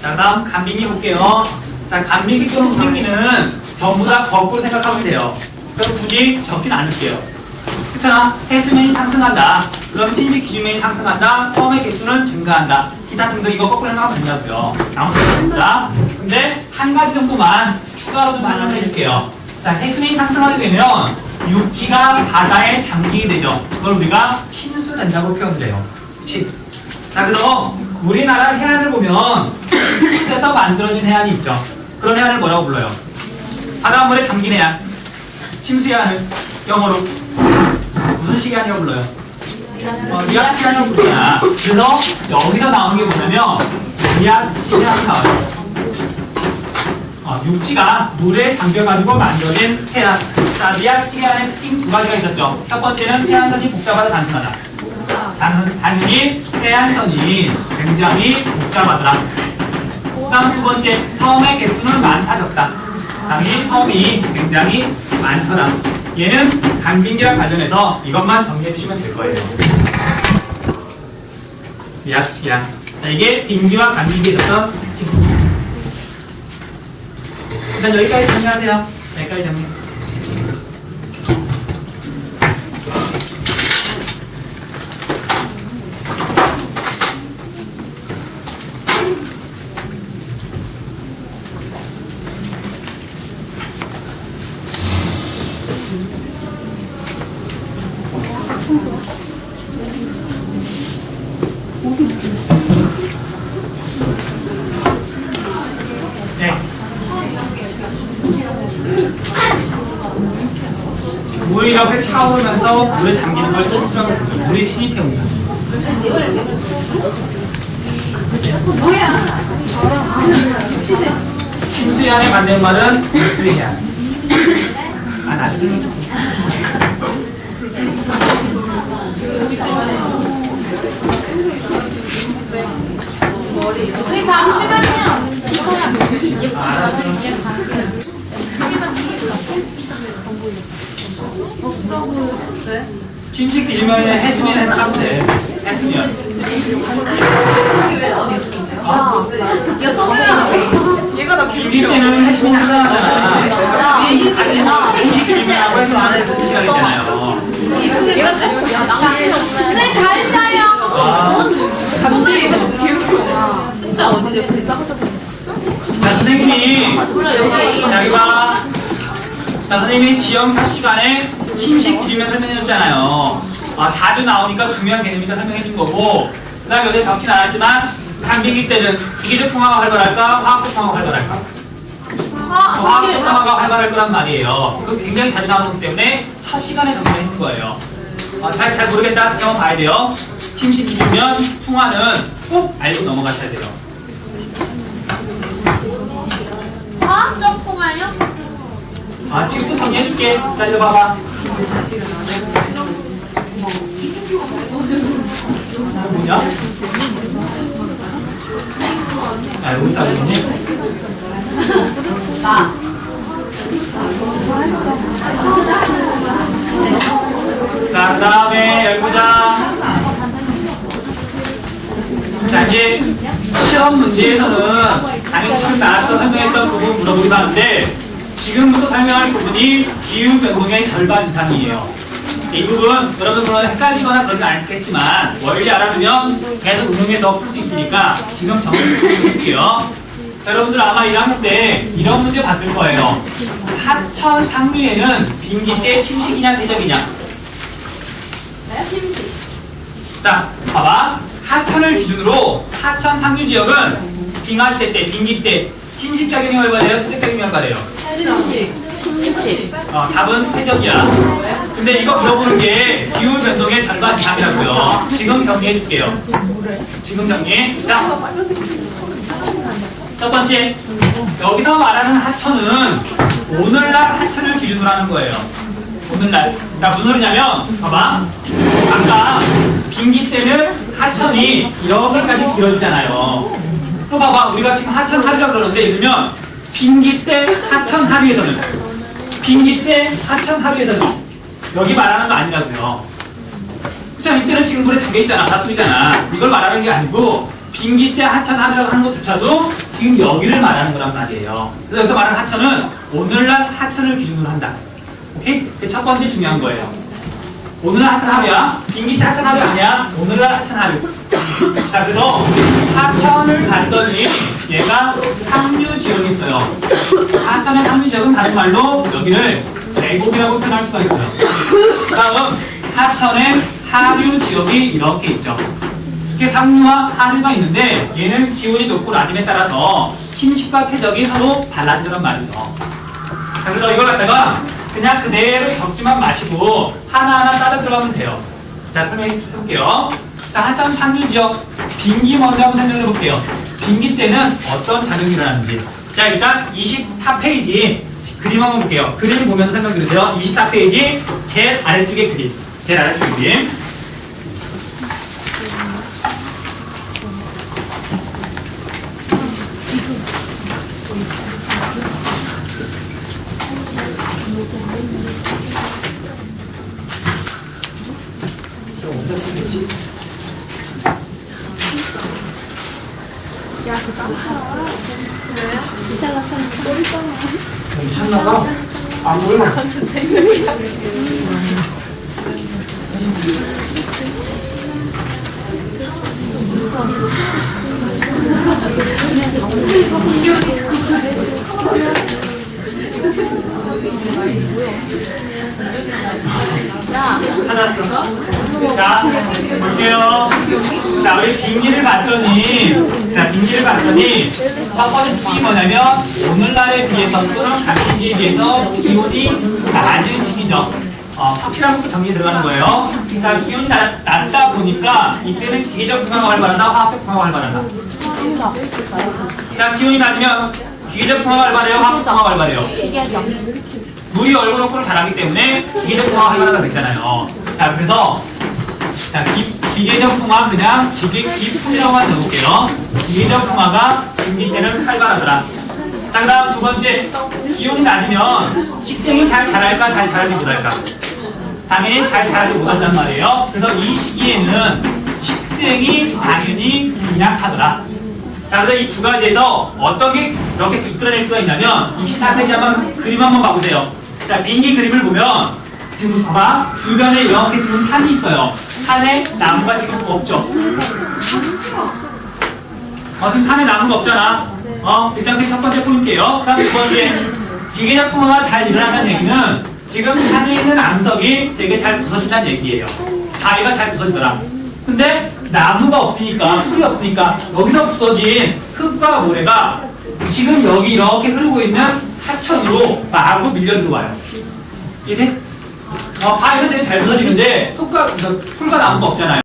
자, 다음 간빙기 볼게요. 자, 간빙기 또는 후빙기는 전부 다 거꾸로 생각하면 돼요. 그럼 굳이 적진 않을게요. 그렇잖아. 해수면이 상승한다. 그럼 침식 기준면이 상승한다. 섬의 개수는 증가한다. 기타 등등 이거 거꾸로 생각하면 된다고요. 아무튼 근데 한 가지 정도만 추가로 좀 반영해 줄게요. 자, 해수면이 상승하게 되면 육지가 바다에 잠기게 되죠. 그걸 우리가 침수된다고 표현해요. 그치? 자, 그래서 우리나라 해안을 보면 침수돼서 만들어진 해안이 있죠. 그런 해안을 뭐라고 불러요? 바닷물에 잠긴 해안. 침수 해안을 영어로 무슨 식의 해안이라고 불러요? 어, 리아스 해안이라고 부르잖아. 그래서 여기서 나오는 게 뭐냐면 리아스 해안이 나와요. 어, 육지가 물에 잠겨가지고 만들어진 해안. 자, 리아스 해안의 특징 두 가지가 있었죠. 첫 번째는 해안선이 복잡하다 단순하다. 단, 단순히 해안선이 굉장히 복잡하더라. 다음 두 번째, 섬의 개수는 많다 적다. 당연히 섬이 굉장히 많더라. 얘는 간빙기랑 관련해서 이것만 정리해 주시면 될 거예요. 야스기랑. 자, 이게 빙기와 간빙기에 있었던. 일단 여기까지 정리하세요. 여기까지 정리. 네. 물 이 이렇게 차오르면서 물에 잠기는 걸 침수라고 부르죠. 물이 신입해 온다. 침수해안의 반대말은 물수해안. 아, 나중에 좀. 저희 잠시만요. 침식 기준면에 해수면 해나가면 돼. 해수면. 야, 성우야. 빙기 때는 해수면 하나잖아. 야, 인식이구나. 침식 기준면하고 해수면 두 시간이잖아요. 얘가 잘못이야. 선생님 다 했어요. 아. 감독이 이거 좀 괴롭혀. 진짜 어디 옆에 싸고 자, 선생님이 자, 여기 봐. 자, 선생님이 지영 첫 시간에 침식 기준면 설명해 줬잖아요. 아, 자주 나오니까 중요한 개념이니까 설명해 준 거고, 그 다음에 여기 적진 않았지만, 감기기 때는 기계적 통화가 활발할까, 화학적 통화가 활발할까? 화학적 통화가 활발할 거란 말이에요. 그 굉장히 자주 나오는 거기 때문에 첫 시간에 정리해 준 거예요. 아, 잘, 잘 모르겠다. 다시 한번 봐야 돼요. 침식 기준면 통화는 꼭 알고 넘어가셔야 돼요. 화학적 통화요? 아, 지금부터 정리해줄게. 자, 이거 봐봐. 뭐냐? 아, 여기 있다, 여기 자, 그 다음에 열보자. 자, 이제 시험 문제에서는 당연히 지금 나와서 설명했던 부분 물어보기도 하는데 지금부터 설명할 부분이 기후 변동의 절반 이상이에요. 이 부분 여러분 물론 헷갈리거나 그러진 않겠지만 원리 알아두면 계속 응용해서 풀 수 있으니까 지금 정리해볼게요. 여러분들 아마 1학년 때 이런 문제 봤을 거예요. 하천 상류에는 빙기 때 침식이냐 대적이냐? 침식. 자, 봐봐. 하천을 기준으로 하천 상류 지역은 빙하시대 때, 빙기 때 침식작용이 얼마래요? 퇴적작용이 얼마래요? 침식. 어, 답은 퇴적이야. 근데 이거 물어보는 게 기후 변동의 절반 이상이라고요. 지금 정리해 줄게요. 지금 정리. 자, 첫 번째. 여기서 말하는 하천은 오늘날 하천을 기준으로 하는 거예요. 오늘날. 자, 무슨 소리냐면, 봐봐. 아까 빙기 때는 하천이 이렇게까지 길어지잖아요. 또 봐봐. 우리가 지금 하천 하류라 그러는데, 예를 들면, 빙기 때 하천 하류에서는 빙기 때 하천 하류에서 여기 말하는 거 아니라고요. 자, 이때는 지금 물에 잠겨 있잖아. 다수이잖아. 이걸 말하는 게 아니고 빙기 때 하천 하류라고 하는 것조차도 지금 여기를 말하는 거란 말이에요. 그래서 여기서 말하는 하천은 오늘날 하천을 기준으로 한다. 오케이? 첫 번째 중요한 거예요. 오늘날 하천 하류야. 빙기 때 하천 하류 아니야. 오늘날 하천 하류. 자, 그래서 하천을 봤더니 얘가 상류 지역이 있어요. 하천의 상류 지역은 다른 말로 여기를 계곡이라고 표현할 수가 있어요. 다음 하천의 하류 지역이 이렇게 있죠. 이렇게 상류와 하류가 있는데 얘는 기온이 높고 낮음에 따라서 침식과 쾌적이 서로 달라지더란 말이죠. 자, 그래서 이걸 갖다가 그냥 그대로 적지만 마시고 하나하나 따라 들어가면 돼요. 자, 설명해 볼게요. 자, 하천 상류 지역 빙기 먼저 한번 설명해 볼게요. 빙기 때는 어떤 작용이 일어나는지. 자, 일단 24페이지 그림 한번 볼게요. 그림 보면서 설명드리세요. 24페이지 제일 아래쪽에 그림. 제일 아래쪽 그림. 괜찮아, 괜찮아. 쏘리잖아. 미쳤나봐. 안 보여. 찾았어. 자, 볼게요. 자, 우리 빙기를 봤더니, 자, 빙기를 봤더니, 첫 번째 특징이 뭐냐면, 오늘날에 비해서 또는 같은 시에 비해서 기온이 낮은 시기죠. 어, 확실한 것도 정리 들어가는 거예요. 자, 기온이 낮, 낮다 보니까, 이때는 기계적 풍화가 활발하다, 화학적 풍화가 활발하다. 자, 기온이 낮으면, 기계적 풍화가 활발해요, 화학적 풍화가 활발해요. 물이 얼굴 높고를 잘하기 때문에 기계적 풍화가 활발하다고 그랬잖아요. 자, 그래서 자, 기, 기계적 풍화 그냥 기계 기풍이라고만 넣어볼게요. 기계적 풍화가 중기 때는 활발하더라. 자, 그 다음 두 번째 기온이 낮으면 식생이 잘 자랄까 잘 자라지 못할까? 당연히 잘 자라지 못한단 말이에요. 그래서 이 시기에는 식생이 당연히 빈약하더라. 자, 그래서 이 두 가지에서 어떤 게 이렇게 이끌어낼 수가 있냐면 24세기 한번 그림 한번 봐보세요. 자, 비행기 그림을 보면 지금 봐봐 주변에 이렇게 지금 산이 있어요. 산에 나무가 지금 없죠. 어, 지금 산에 나무가 없잖아. 어, 일단 그게 첫 번째 포인트예요. 그다음 두 번째 기계적 풍화가 잘 일어난다는 얘기는 지금 산에 있는 암석이 되게 잘 부서진다는 얘기예요. 다리가 잘 부서지더라. 근데 나무가 없으니까 풀이 없으니까 여기서 부서진 흙과 모래가 지금 여기 이렇게 흐르고 있는 하천으로 마구 밀려 들어와요. 이해돼? 어, 바위에서 되게 잘 부서지는데 흙과 풀과 나무가 없잖아요.